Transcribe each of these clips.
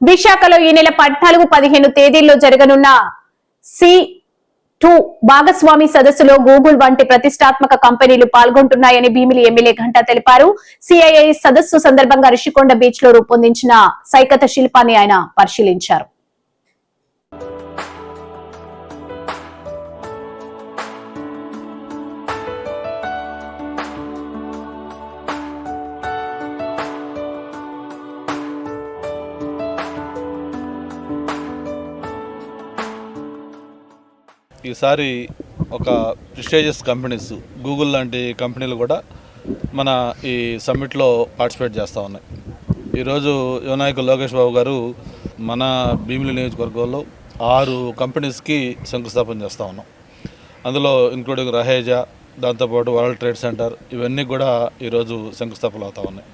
విశాఖలో ఈ నెల పద్నాలుగు పదిహేను తేదీల్లో జరగనున్న సి టూ భాగస్వామి సదస్సులో గూగుల్ వంటి ప్రతిష్టాత్మక కంపెనీలు పాల్గొంటున్నాయని భీమిలి ఎమ్మెల్యే ఘంటా తెలిపారు. సిఐఐ సదస్సు సందర్భంగా రిషికొండ బీచ్లో రూపొందించిన సైకత శిల్పాన్ని ఆయన పరిశీలించారు. ఈసారి ఒక ప్రిస్టేజియస్ కంపెనీస్ గూగుల్ లాంటి కంపెనీలు కూడా మన ఈ సమ్మిట్లో పార్టిసిపేట్ చేస్తూ ఉన్నాయి. ఈరోజు యువనాయకులు లోకేష్ బాబు గారు మన భీమిలి నియోజకవర్గంలో ఆరు కంపెనీస్కి శంకుస్థాపన చేస్తూ ఉన్నాం. అందులో ఇంక్లూడింగ్ రహేజా దాంతోపాటు వరల్డ్ ట్రేడ్ సెంటర్ ఇవన్నీ కూడా ఈరోజు శంకుస్థాపన అవుతూ ఉన్నాయి.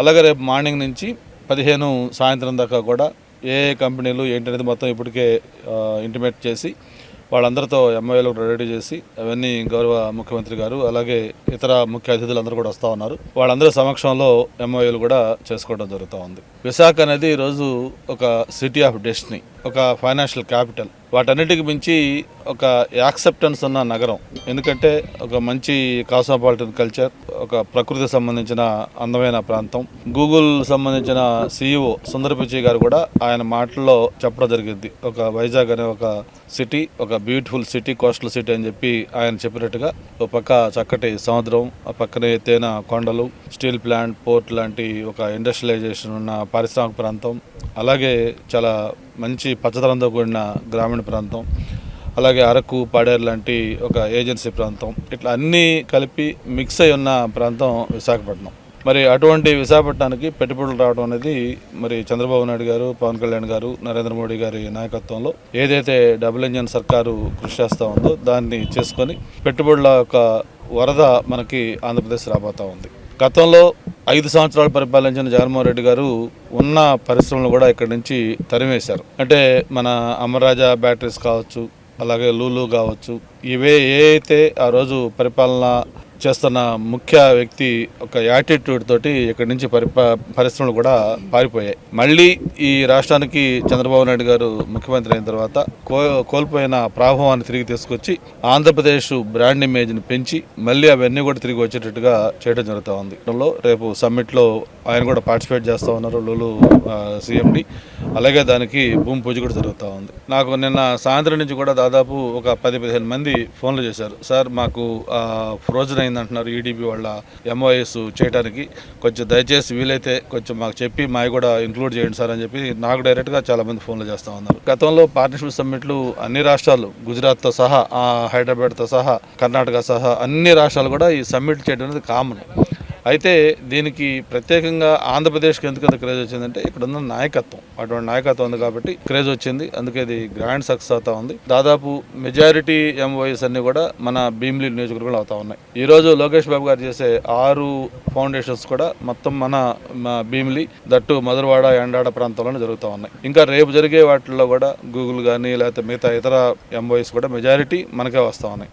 అలాగే రేపు మార్నింగ్ నుంచి పదిహేను సాయంత్రం దాకా కూడా ఏ ఏ కంపెనీలు ఏంటనేది మొత్తం ఇప్పటికే ఇంటిమేట్ చేసి వాళ్ళందరితో ఎంఐఏలు రెడీ చేసి అవన్నీ గౌరవ ముఖ్యమంత్రి గారు అలాగే ఇతర ముఖ్య అతిథులందరూ కూడా వస్తూ ఉన్నారు. వాళ్ళందరి సమక్షంలో ఎంఐఏలు కూడా చేసుకోవడం జరుగుతూ ఉంది. విశాఖ అనేది ఈరోజు ఒక సిటీ ఆఫ్ డెస్టినీ ఒక ఫైనాన్షియల్ క్యాపిటల్ వాటన్నిటికి మించి ఒక యాక్సెప్టెన్స్ ఉన్న నగరం. ఎందుకంటే ఒక మంచి కాస్మోపాలిటన్ కల్చర్ ఒక ప్రకృతి సంబంధించిన అందమైన ప్రాంతం. గూగుల్ సంబంధించిన సీఈఓ సుందర పిచ్చి గారు కూడా ఆయన మాటల్లో చెప్పడం జరిగింది. ఒక వైజాగ్ అనే ఒక సిటీ ఒక బ్యూటిఫుల్ సిటీ కోస్టల్ సిటీ అని చెప్పి ఆయన చెప్పినట్టుగా ఒక పక్క చక్కటి సముద్రం ఆ పక్కనే ఎత్తైన కొండలు స్టీల్ ప్లాంట్ పోర్ట్ లాంటి ఒక ఇండస్ట్రియలైజేషన్ ఉన్న పారిశ్రామిక ప్రాంతం అలాగే చాలా మంచి పచ్చదనంతో కూడిన గ్రామీణ ప్రాంతం. అలాగే అరకు పాడేరు లాంటి ఒక ఏజెన్సీ ప్రాంతం. ఇట్లా అన్నీ కలిపి మిక్స్ అయి ఉన్న ప్రాంతం విశాఖపట్నం. మరి అటువంటి విశాఖపట్నానికి పెట్టుబడులు రావడం అనేది మరి చంద్రబాబు నాయుడు గారు పవన్ కళ్యాణ్ గారు నరేంద్ర మోడీ గారి నాయకత్వంలో ఏదైతే డబుల్ ఇంజన్ సర్కారు కృషి చేస్తూ ఉందో దాన్ని చేసుకొని పెట్టుబడుల యొక్క వరద మనకి ఆంధ్రప్రదేశ్ రాబోతూ ఉంది. గతంలో ఐదు సంవత్సరాలు పరిపాలించిన జగన్మోహన్ రెడ్డి గారు ఉన్న పరిశ్రమలు కూడా ఇక్కడి నుంచి తరిమేశారు. అంటే మన అమరాజా బ్యాటరీస్ కావచ్చు అలాగే లూలు కావచ్చు. ఇవే ఏ అయితే ఆ రోజు పరిపాలన చేస్తున్న ముఖ్య వ్యక్తి ఒక యాటిట్యూడ్ తోటి ఇక్కడి నుంచి పరిశ్రమలు కూడా పారిపోయాయి. మళ్ళీ ఈ రాష్ట్రానికి చంద్రబాబు నాయుడు గారు ముఖ్యమంత్రి అయిన తర్వాత కో కోల్పోయిన ప్రాభవాన్ని తిరిగి తీసుకొచ్చి ఆంధ్రప్రదేశ్ బ్రాండ్ ఇమేజ్ని పెంచి మళ్ళీ అవన్నీ కూడా తిరిగి వచ్చేటట్టుగా చేయడం జరుగుతూ ఉంది. రేపు సమ్మిట్లో ఆయన కూడా పార్టిసిపేట్ చేస్తూ ఉన్నారు లూలు సీఎండి. అలాగే దానికి భూమి పూజ కూడా జరుగుతూ ఉంది. నాకు నిన్న సాయంత్రం నుంచి కూడా దాదాపు ఒక పది పదిహేను మంది ఫోన్లు చేశారు. సార్ మాకు ఫ్రోజన్ అయింది అంటున్నారు ఈడీబీ వాళ్ళ ఎంఓఎస్ చేయడానికి కొంచెం దయచేసి వీలైతే కొంచెం మాకు చెప్పి మావి కూడా ఇంక్లూడ్ చేయండి సార్ అని చెప్పి నాకు డైరెక్ట్గా చాలా మంది ఫోన్లు చేస్తూ ఉన్నారు. గతంలో పార్ట్నర్షిప్ సమ్మిట్లు అన్ని రాష్ట్రాలు గుజరాత్తో సహా హైదరాబాద్తో సహా కర్ణాటక సహా అన్ని రాష్ట్రాలు కూడా ఈ సమ్మిట్ చేయడం అనేది కామన్. అయితే దీనికి ప్రత్యేకంగా ఆంధ్రప్రదేశ్కి ఎందుకు అంత క్రేజ్ వచ్చిందంటే ఇక్కడ ఉన్న నాయకత్వం. అటువంటి నాయకత్వం ఉంది కాబట్టి క్రేజ్ వచ్చింది. అందుకే ఇది గ్రాండ్ సక్సెస్ అవుతా ఉంది. దాదాపు మెజారిటీ ఎంఓఎస్ అన్ని కూడా మన భీమిలీ నియోజకవర్గంలో అవుతా ఉన్నాయి. ఈ రోజు లోకేష్ బాబు గారు చేసే ఆరు ఫౌండేషన్స్ కూడా మొత్తం మన మా భీమిలి దట్టు మధురవాడ ఎండాడ ప్రాంతంలోనే జరుగుతూ ఉన్నాయి. ఇంకా రేపు జరిగే వాటిల్లో కూడా గూగుల్ కానీ లేకపోతే మిగతా ఇతర ఎంఓఎస్ కూడా మెజారిటీ మనకే వస్తూ ఉన్నాయి.